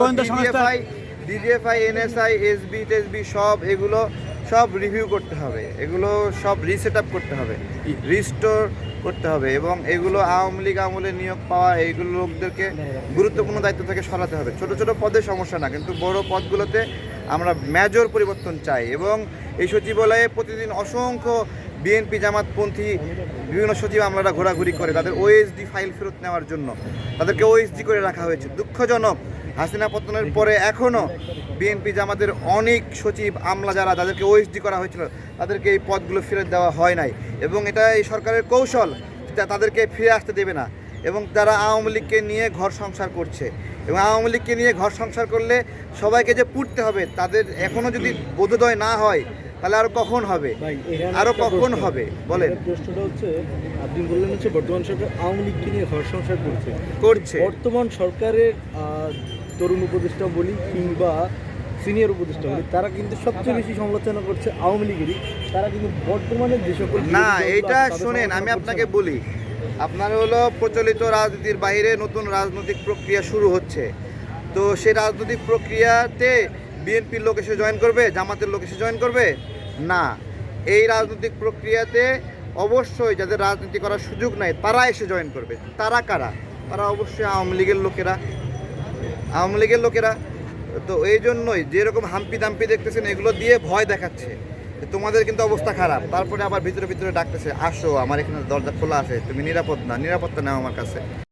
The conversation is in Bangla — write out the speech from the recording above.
গোয়েন্দা সংস্থা। ডিজিএফআই ডিজিএফআই এনএসআই এসবি টেসবি সব এগুলো সব রিভিউ করতে হবে। এগুলো সব রিসেট আপ করতে হবে। রিস্টোর করতে হবে এবং এগুলো আওয়ামী লীগ আমলে নিয়োগ পাওয়া এইগুলো লোকদেরকে গুরুত্বপূর্ণ দায়িত্ব থেকে সরাতে হবে। ছোট ছোট পদে সমস্যা না কিন্তু বড় পদগুলোতে আমরা মেজর পরিবর্তন চাই এবং এই সচিবালয়ে প্রতিদিন অসংখ্য বিএনপি জামাতপন্থী বিভিন্ন সচিব আমলারা ঘোরাঘুরি করে তাদের ওএসডি ফাইল ফেরত নেওয়ার জন্য। তাদেরকে ওএসডি করে রাখা হয়েছে। দুঃখজনক হাসিনা পতনের পরে এখনও বিএনপি জামাতের অনেক সচিব, আমলা যারা, তাদেরকে ওএসডি করা হয়েছিল, তাদেরকে এই পদগুলো ফেরত দেওয়া হয় নাই। এবং এটা এই সরকারের কৌশল তাদেরকে ফিরে আসতে দেবে না। এবং তারা আওয়ামী লীগকে নিয়ে ঘর সংসার করছে। এবং আওয়ামী লীগকে নিয়ে ঘর সংসার করলে সবাইকে যে পুড়তে হবে, তাদের এখনও যদি বোধোদয় না হয় তাহলে আরও কখন হবে? আরও কখন হবে? বলেন। প্রশ্নটা হচ্ছে আপনি বললেন হচ্ছে বর্তমান সরকার আওয়ামী লীগকে নিয়ে ঘর সংসার করছে। করছে। বর্তমান সরকারের তরুণ উপদেষ্টা বলি কিংবা সিনিয়র উপদেষ্টা বলি তারা কিন্তু সবচেয়ে বেশি সমালোচনা করছে আওয়ামী লীগেরই। তারা কিন্তু বর্তমানে যে সকল না এটা শোনেন আমি আপনাকে বলি আপনার হলো প্রচলিত রাজনীতির বাইরে নতুন রাজনৈতিক প্রক্রিয়া শুরু হচ্ছে। তো সেই রাজনৈতিক প্রক্রিয়াতে বিএনপির লোক এসে জয়েন করবে জামাতের লোক এসে জয়েন করবে? না। এই রাজনৈতিক প্রক্রিয়াতে অবশ্যই যাদের রাজনীতি করার সুযোগ নাই, তারা এসে জয়েন করবে। তারা কারা? তারা অবশ্যই আওয়ামী লীগের লোকেরা। আওয়ামী লীগের লোকেরা। তো এই জন্যই যেরকম হাম্পি দাম্পি দেখতেছেন, এগুলো দিয়ে ভয় দেখাচ্ছে। তোমাদের কিন্তু অবস্থা খারাপ। তারপরে আবার ভিতরে ভিতরে ডাকতেছে, আসো, আমার এখানে দরজা খোলা আছে, তুমি নিরাপদ না, নিরাপত্তা নাও আমার কাছে।